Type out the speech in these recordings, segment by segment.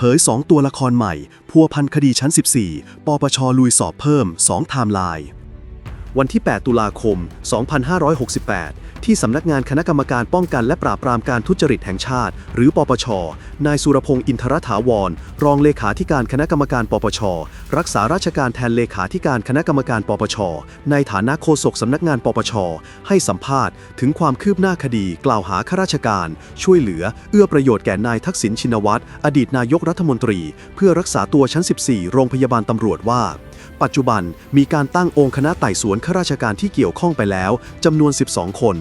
เผย 2 ตัวละครใหม่ พัวพันคดีชั้น 14 ปปชลุยสอบเพิ่ม 2 ไทม์ไลน์ วันที่ 8 ตุลาคม 2568 ที่สำนักงานคณะกรรมการป้องกันและปราบปรามการทุจริตแห่งชาติ หรือปปช นายสุรพงศ์อินทรถาวร รองเลขาธิการคณะกรรมการปปช รักษาราชการแทนเลขาธิการคณะกรรมการปปช ในฐานะโฆษกสำนักงานปปช ให้สัมภาษณ์ ถึงความคืบหน้าคดีกล่าวหาข้าราชการ ช่วยเหลือ เอื้อประโยชน์แก่นายทักษิณชินวัตรอดีตนายกรัฐมนตรี เพื่อรักษาตัวชั้น 14 โรงพยาบาลตำรวจว่า ปัจจุบันมีการตั้งองค์คณะไต่สวนข้าราชการที่เกี่ยวข้องไปแล้วจำนวน 12 คน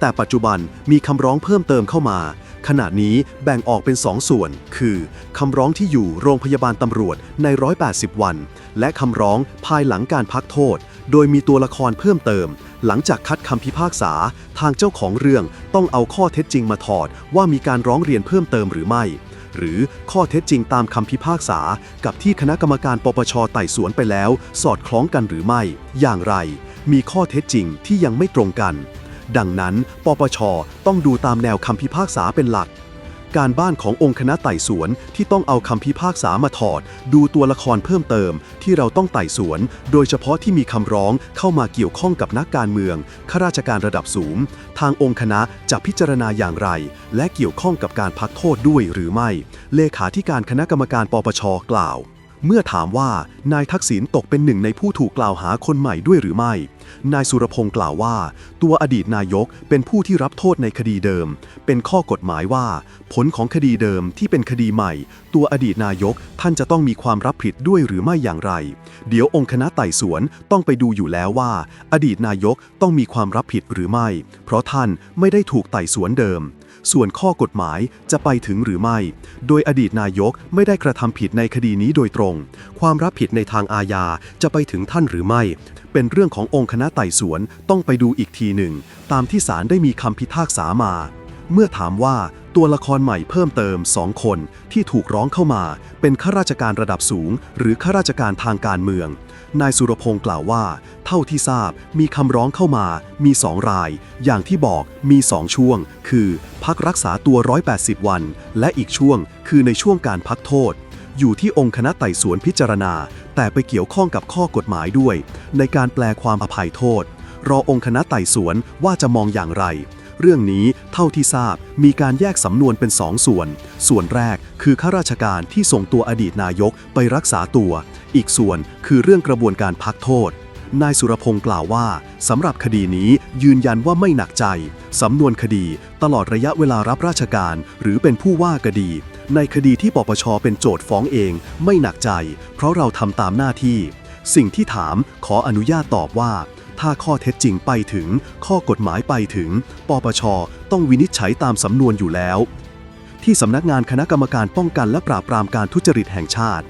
แต่ปัจจุบันมีคำร้องเพิ่มเติมเข้ามา ขณะนี้แบ่งออกเป็น 2 ส่วน คือคำร้องที่อยู่โรงพยาบาลตำรวจใน 180 วัน และคำร้องภายหลังการพักโทษ โดยมีตัวละครเพิ่มเติม หลังจากคัดคำพิพากษา ทางเจ้าของเรื่องต้องเอาข้อเท็จจริงมาถอดว่ามีการร้องเรียนเพิ่มเติมหรือไม่ หรือข้อเท็จจริงตามคำพิพากษา กับที่คณะกรรมการปปชไต่สวนไปแล้ว สอดคล้องกันหรือไม่ อย่างไร มีข้อเท็จจริงที่ยังไม่ตรงกัน ดังนั้น ปปช ต้องดูตามแนวคำพิพากษาเป็นหลัก การบ้านขององค์คณะไต่สวนที่ต้องเอาคำพิพากษามาถอด ดูตัวละครเพิ่มเติม ที่เราต้องไต่สวน โดยเฉพาะที่มีคำร้องเข้ามาเกี่ยวข้องกับนักการเมืองข้าราชการระดับสูง ทางองค์คณะจะพิจารณาอย่างไร และเกี่ยวข้องกับการพักโทษด้วยหรือไม่ เลขาธิการคณะกรรมการปปชกล่าว เมื่อถามว่านายทักษิณตกเป็นหนึ่งในผู้ถูกกล่าวหาคนใหม่ด้วยหรือไม่ นายสุรพงศ์กล่าวว่า ตัวอดีตนายกเป็นผู้ที่รับโทษในคดีเดิม เป็นข้อกฎหมายว่า ผลของคดีเดิมที่เป็นคดีใหม่ ตัวอดีตนายกท่านจะต้องมีความรับผิดด้วยหรือไม่อย่างไร เดี๋ยวองค์คณะไต่สวนต้องไปดูอยู่แล้วว่า อดีตนายกต้องมีความรับผิดหรือไม่ เพราะท่านไม่ได้ถูกไต่สวนเดิม ส่วนข้อกฎหมายจะไปถึงหรือไม่ โดยอดีตนายกไม่ได้กระทำผิดในคดีนี้โดยตรง ความรับผิดในทางอาญาจะไปถึงท่านหรือไม่ เป็นเรื่องขององค์คณะไต่สวนต้องไปดูอีกทีหนึ่ง ตามที่ศาลได้มีคำพิพากษามา เมื่อถามว่า ตัวละครใหม่เพิ่มเติมสองคนที่ถูกร้องเข้ามา เป็นข้าราชการระดับสูง หรือข้าราชการทางการเมือง นายสุรพงศ์กล่าวว่า เท่าที่ทราบมีคำร้องเข้ามา มีสองราย อย่างที่บอกมีสองช่วง คือ พักรักษาตัว 180 วัน และอีกช่วงคือในช่วงการพักโทษ อยู่ที่องค์คณะไต่สวนพิจารณา แต่ไปเกี่ยวข้องกับข้อกฎหมายด้วย ในการแปลความอภัยโทษ รอองค์คณะไต่สวนว่าจะมองอย่างไร เรื่องนี้เท่าที่ทราบมีการแยกสำนวนเป็นสองส่วน ส่วนแรกคือข้าราชการที่ส่งตัวอดีตนายกไปรักษาตัว อีกส่วนคือเรื่องกระบวนการพักโทษ นายสุรพงศ์กล่าวว่าสำหรับคดีนี้ยืนยันว่าไม่หนักใจสำนวนคดี ตลอดระยะเวลารับราชการ หรือเป็นผู้ว่าคดี ในคดีที่ปปชเป็นโจทย์ฟ้องเอง ไม่หนักใจ เพราะเราทำตามหน้าที่ สิ่งที่ถามขออนุญาตตอบว่า ถ้าข้อเท็จจริงไปถึง ข้อกฎหมายไปถึง ปปช ต้องวินิจฉัยตามสำนวนอยู่แล้ว ที่สำนักงานคณะกรรมการป้องกันและปราบปรามการทุจริตแห่งชาติ